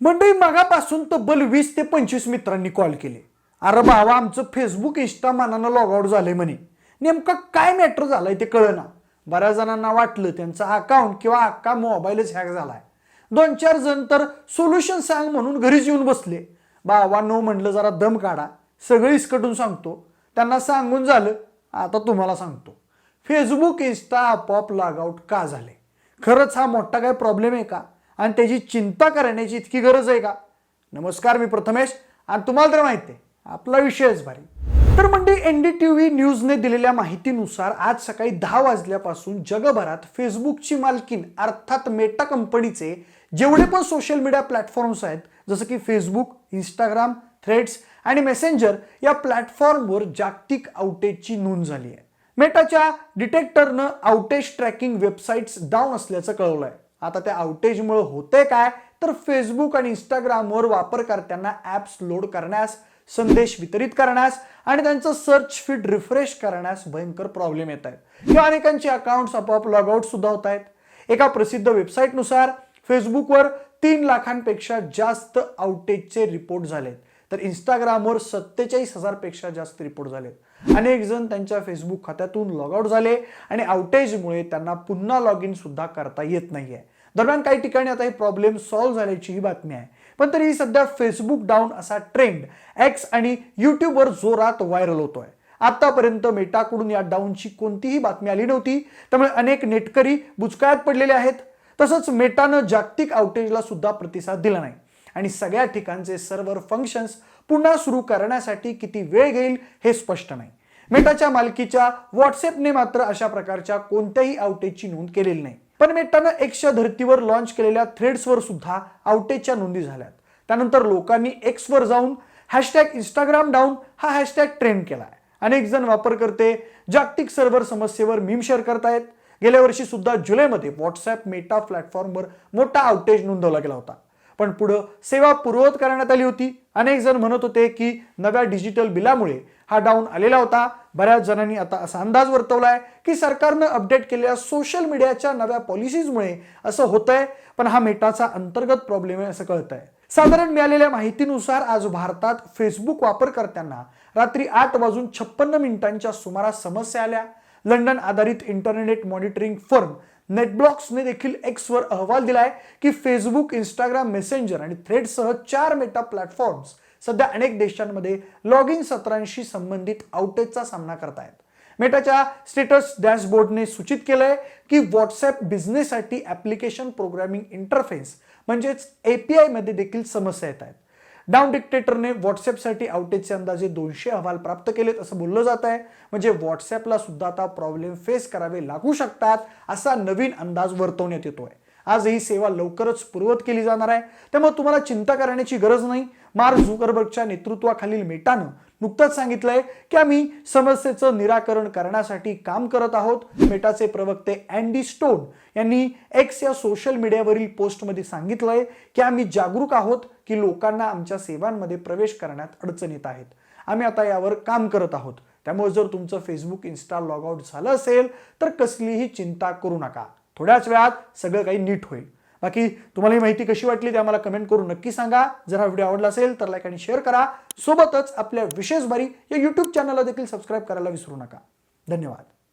मंडळी मगापासून तब्बल वीस ते पंचवीस मित्रांनी कॉल केले. अरे भावा आमचं फेसबुक इंस्टा मानानं लॉग आउट झालंय म्हणे. नेमकं काय मॅटर झालंय ते कळना. बऱ्याच जणांना वाटलं त्यांचं अकाउंट किंवा अख्खा मोबाईलच हॅक झालाय. दोन चार जण तर सोल्युशन सांग म्हणून घरीच येऊन बसले. बावा नो म्हणलं जरा दम काढा. सगळं इसकटून सांगतो. त्यांना सांगून झालं आता तुम्हाला सांगतो. फेसबुक इन्स्टा आपोआप लॉग आउट का झाले? खरंच हा मोठा काय प्रॉब्लेम आहे का? आणि त्याची चिंता करण्याची इतकी गरज आहे का? नमस्कार मी प्रथमेश आणि तुम्हाला तर माहिती आहे आपला विषयच भारी. तर म्हणजे एन डी टी व्ही न्यूजने दिलेल्या माहितीनुसार आज सकाळी दहा वाजल्यापासून जगभरात फेसबुकची मालकीन अर्थात मेटा कंपनीचे जेवढे पण सोशल मीडिया प्लॅटफॉर्म्स आहेत जसं की फेसबुक इंस्टाग्राम थ्रेड्स आणि मेसेंजर या प्लॅटफॉर्मवर जागतिक आउटेजची नोंद झाली आहे. मेटाच्या डिटेक्टरनं आउटेज ट्रॅकिंग वेबसाईट्स डाऊन असल्याचं कळवलं आहे आता त्या आउटेजमुळे होते काय? तर फेसबुक आणि इंस्टाग्रामवर वापरकर्त्यांना ॲप्स लोड करण्यास संदेश वितरित करण्यास आणि त्यांचं सर्च फीड रिफ्रेश करण्यास भयंकर प्रॉब्लेम येत आहेत. किंवा अनेकांचे अकाउंट्स आपोआप लॉगआउट सुद्धा होत आहेत. एका प्रसिद्ध वेबसाईटनुसार फेसबुकवर तीन लाखांपेक्षा जास्त आउटेजचे रिपोर्ट झालेत. तर इंस्टाग्रामवर सत्तेचाळीस हजारपेक्षा जास्त रिपोर्ट झालेत. अनेक जण त्यांच्या फेसबुक खात्यातून लॉगआउट झाले आणि आउटेजमुळे त्यांना पुन्हा लॉग इन सुद्धा करता येत नाहीये. दरम्यान काही ठिकाणी आता हे प्रॉब्लेम सॉल्व्ह झाल्याची ही बातमी आहे. पण तरी सध्या फेसबुक डाऊन असा ट्रेंड एक्स आणि यूट्यूबवर जोरात व्हायरल होतोय. आतापर्यंत मेटाकडून या डाऊनची कोणतीही बातमी आली नव्हती. त्यामुळे अनेक नेटकरी बुचकाळ्यात पडलेले आहेत. तसंच मेटानं जागतिक आउटेजला सुद्धा प्रतिसाद दिला नाही. आणि सगळ्या ठिकाणचे सर्व्हर फंक्शन्स पुन्हा सुरू करण्यासाठी किती वेळ घेईल हे स्पष्ट नाही. मेटाच्या मालकीच्या व्हॉट्सअपने मात्र अशा प्रकारच्या कोणत्याही आउटेजची नोंद केलेली नाही. पण मेटानं एक्सच्या धर्तीवर लॉन्च केलेल्या थ्रेड्सवर सुद्धा आउटेजच्या नोंदी झाल्यात. त्यानंतर लोकांनी एक्सवर जाऊन हॅशटॅग इंस्टाग्राम डाऊन हा हॅशटॅग ट्रेंड केलाय. अनेक जण वापरकर्ते जागतिक सर्व्हर समस्येवर मीम शेअर करतायत. गेल्या वर्षी सुद्धा जुलैमध्ये व्हॉट्सअप मेटा प्लॅटफॉर्मवर मोठा आउटेज नोंदवला गेला होता. पण पुढं सेवा पूर्ववत करण्यात आली होती. अनेक जण म्हणत होते की नव्या डिजिटल बिलामुळे हा डाऊन आलेला होता. बऱ्याच जणांनी आता असा अंदाज वर्तवलाय की सरकारनं अपडेट केलेल्या सोशल मीडियाच्या नव्या पॉलिसीजमुळे असं होतंय पण हा मेटाचा अंतर्गत प्रॉब्लेम आहे असं कळतंय. साधारण मिळालेल्या माहितीनुसार आज भारतात फेसबुक वापरकर्त्यांना रात्री आठ वाजून छप्पन्न मिनिटांच्या सुमारास समस्या आल्या. लंडन आधारित इंटरनेट मॉनिटरिंग फर्म नेटब्लॉक्सने देखील एक्सवर अहवाल दिलाय की फेसबुक इंस्टाग्राम मेसेंजर आणि थ्रेडसह चार मेटा प्लॅटफॉर्म्स सध्या अनेक देशांमध्ये लॉग इन सत्रांशी संबंधित आउटेजचा सामना करतायत. मेटाच्या स्टेटस डॅशबोर्डने सूचित केलंय की व्हॉट्सअप बिझनेससाठी ऍप्लिकेशन प्रोग्रामिंग इंटरफेस म्हणजेच एपीआयमध्ये देखील समस्या येत आहेत डाऊन डिक्टेटरने व्हॉट्सअपसाठी आउटेजचे अंदाजे दोनशे अहवाल प्राप्त केलेत असं बोललं जात आहे म्हणजे व्हॉट्सअपला सुद्धा आता प्रॉब्लेम फेस करावे लागू शकतात असा नवीन अंदाज वर्तवण्यात येतोय. आज ही सेवा लवकरच पूर्वत केली जाणार आहे. त्यामुळे तुम्हाला चिंता करण्याची गरज नाही. मार्क झुकरबर्गच्या नेतृत्वाखालील मेटानं नुकतंच सांगितलंय की आम्ही समस्येचं निराकरण करण्यासाठी काम करत आहोत. मेटाचे प्रवक्ते अँडी स्टोन यांनी एक्स या सोशल मीडियावरील पोस्टमध्ये सांगितलंय की आम्ही जागरूक आहोत की लोकांना आमच्या सेवांमध्ये प्रवेश करण्यात अडचण येत आहेत. आम्ही आता यावर काम करत आहोत. त्यामुळे जर तुमचं फेसबुक इन्स्टा लॉग आउट झालं असेल तर कसलीही चिंता करू नका. थोड्याच वेळात सगळं काही नीट होईल. बाकी तुम्हाला ही माहिती कशी वाटली ते आम्हाला कमेंट करून नक्की सांगा. जर हा व्हिडिओ आवडला असेल तर लाईक आणि शेअर करा. सोबतच आपल्या विशेष बारी या यूट्यूब चॅनलला देखील सबस्क्राईब करायला विसरू नका. धन्यवाद.